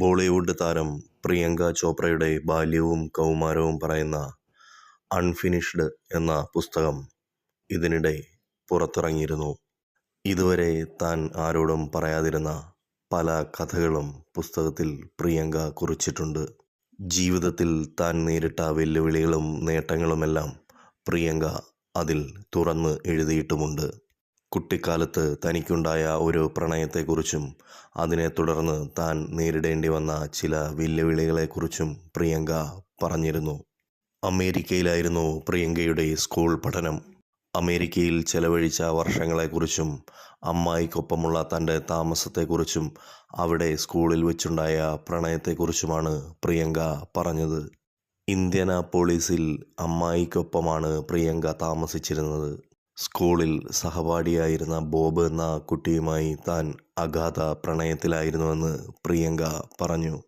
ബോളിവുഡ് താരം പ്രിയങ്ക ചോപ്രയുടെ ബാല്യവും കൗമാരവും പറയുന്ന അൺഫിനിഷ്ഡ് എന്ന പുസ്തകം ഇതിനിടെ പുറത്തിറങ്ങിയിരുന്നു. ഇതുവരെ താൻ ആരോടും പറയാതിരുന്ന പല കഥകളും പുസ്തകത്തിൽ പ്രിയങ്ക കുറിച്ചിട്ടുണ്ട്. ജീവിതത്തിൽ താൻ നേരിട്ട വെല്ലുവിളികളും നേട്ടങ്ങളുമെല്ലാം പ്രിയങ്ക അതിൽ തുറന്ന് എഴുതിയിട്ടുമുണ്ട്. കുട്ടിക്കാലത്ത് തനിക്കുണ്ടായ ഒരു പ്രണയത്തെക്കുറിച്ചും അതിനെ തുടർന്ന് താൻ നേരിടേണ്ടി വന്ന ചില വെല്ലുവിളികളെക്കുറിച്ചും പ്രിയങ്ക പറഞ്ഞിരുന്നു. അമേരിക്കയിലായിരുന്നു പ്രിയങ്കയുടെ സ്കൂൾ പഠനം. അമേരിക്കയിൽ ചെലവഴിച്ച വർഷങ്ങളെക്കുറിച്ചും അമ്മായിക്കൊപ്പമുള്ള തന്റെ താമസത്തെക്കുറിച്ചും അവിടെ സ്കൂളിൽ വെച്ചുണ്ടായ പ്രണയത്തെക്കുറിച്ചുമാണ് പ്രിയങ്ക പറഞ്ഞത്. ഇന്ത്യാനാപോളിസിൽ അമ്മായിക്കൊപ്പമാണ് പ്രിയങ്ക താമസിച്ചിരുന്നത്. സ്കൂളിൽ സഹപാഠിയായിരുന്ന ബോബ് എന്ന കുട്ടിയുമായി താൻ അഗാധ പ്രണയത്തിലായിരുന്നുവെന്ന് പ്രിയങ്ക പറഞ്ഞു.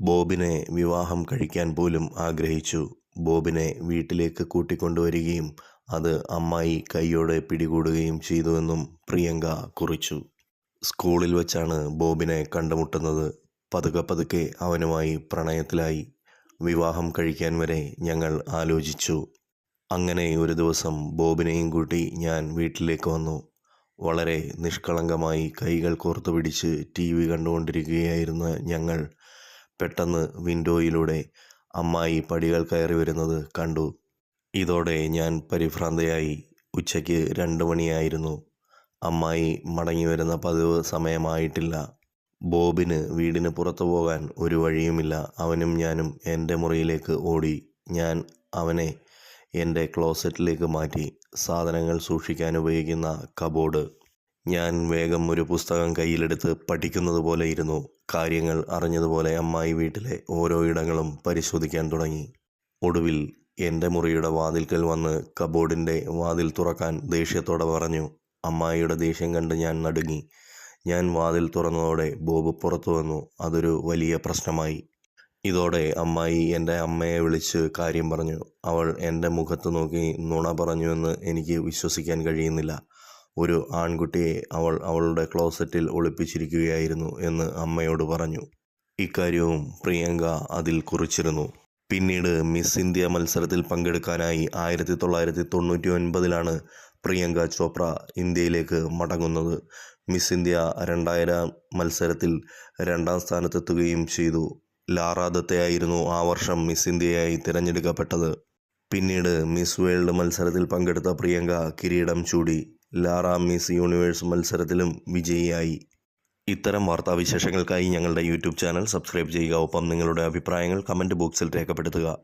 ബോബിനെ വിവാഹം കഴിക്കാൻ പോലും ആഗ്രഹിച്ചു. ബോബിനെ വീട്ടിലേക്ക് കൂട്ടിക്കൊണ്ടുവരികയും അത് അമ്മായി കൈയോടെ പിടികൂടുകയും ചെയ്തുവെന്നും പ്രിയങ്ക കുറിച്ചു. സ്കൂളിൽ വച്ചാണ് ബോബിനെ കണ്ടുമുട്ടുന്നത്. പതുക്കെ പതുക്കെ അവനുമായി പ്രണയത്തിലായി. വിവാഹം കഴിക്കാൻ വരെ ഞങ്ങൾ ആലോചിച്ചു. അങ്ങനെ ഒരു ദിവസം ബോബിനെയും കൂട്ടി ഞാൻ വീട്ടിലേക്ക് വന്നു. വളരെ നിഷ്കളങ്കമായി കൈകൾ കോർത്തു പിടിച്ച് ടി വി കണ്ടുകൊണ്ടിരിക്കുകയായിരുന്ന ഞങ്ങൾ പെട്ടെന്ന് വിൻഡോയിലൂടെ അമ്മായി പടികൾ കയറി വരുന്നത് കണ്ടു. ഇതോടെ ഞാൻ പരിഭ്രാന്തയായി. ഉച്ചയ്ക്ക് രണ്ട് മണിയായിരുന്നു. അമ്മായി മടങ്ങി വരുന്ന പതിവ് സമയമായിട്ടില്ല. ബോബിന് വീടിന് പുറത്തു പോകാൻ ഒരു വഴിയുമില്ല. അവനും ഞാനും എന്റെ മുറിയിലേക്ക് ഓടി. ഞാൻ അവനെ എന്റെ ക്ലോസറ്റിലേക്ക് മാറ്റി സാധനങ്ങൾ സൂക്ഷിക്കാൻ ഉപയോഗിക്കുന്ന കബോർഡ്. ഞാൻ വേഗം ഒരു പുസ്തകം കയ്യിലെടുത്ത് പഠിക്കുന്നത് പോലെ ഇരുന്നു. കാര്യങ്ങൾ അറിഞ്ഞതുപോലെ അമ്മായി വീട്ടിലെ ഓരോ ഇടങ്ങളും പരിശോധിക്കാൻ തുടങ്ങി. ഒടുവിൽ എന്റെ മുറിയുടെ വാതിൽക്കൽ വന്ന് കബോർഡിന്റെ വാതിൽ തുറക്കാൻ ദേഷ്യത്തോടെ പറഞ്ഞു. അമ്മായിയുടെ ദേഷ്യം കണ്ട് ഞാൻ നടുങ്ങി. ഞാൻ വാതിൽ തുറന്നതോടെ ബോബ് പുറത്തു വന്നു. അതൊരു വലിയ പ്രശ്നമായി. ഇതോടെ അമ്മായി എന്റെ അമ്മയെ വിളിച്ച് കാര്യം പറഞ്ഞു. അവൾ എന്റെ മുഖത്ത് നോക്കി നുണ പറഞ്ഞുവെന്ന് എനിക്ക് വിശ്വസിക്കാൻ കഴിയുന്നില്ല. ഒരു ആൺകുട്ടിയെ അവൾ അവളുടെ ക്ലോസറ്റിൽ ഒളിപ്പിച്ചിരിക്കുകയായിരുന്നു എന്ന് അമ്മയോട് പറഞ്ഞു. ഇക്കാര്യവും പ്രിയങ്ക അതിൽ കുറിച്ചിരുന്നു. പിന്നീട് മിസ് ഇന്ത്യ മത്സരത്തിൽ പങ്കെടുക്കാനായി ആയിരത്തി തൊള്ളായിരത്തി തൊണ്ണൂറ്റി ഒൻപതിലാണ് പ്രിയങ്ക ചോപ്ര ഇന്ത്യയിലേക്ക് മടങ്ങുന്നത്. മിസ് ഇന്ത്യ രണ്ടായിരം മത്സരത്തിൽ രണ്ടാം സ്ഥാനത്തെത്തുകയും ചെയ്തു. ലാറ ദത്തയായിരുന്നു ആ വർഷം മിസ് ഇന്ത്യയായി തിരഞ്ഞെടുക്കപ്പെട്ടത്. പിന്നീട് മിസ് വേൾഡ് മത്സരത്തിൽ പങ്കെടുത്ത പ്രിയങ്ക കിരീടം ചൂടി. ലാറ മിസ് യൂണിവേഴ്സ് മത്സരത്തിലും വിജയിയായി. ഇത്തരം വാർത്താവിശേഷങ്ങൾക്കായി ഞങ്ങളുടെ യൂട്യൂബ് ചാനൽ സബ്സ്ക്രൈബ് ചെയ്യുക. ഒപ്പം നിങ്ങളുടെ അഭിപ്രായങ്ങൾ കമന്റ് ബോക്സിൽ രേഖപ്പെടുത്തുക.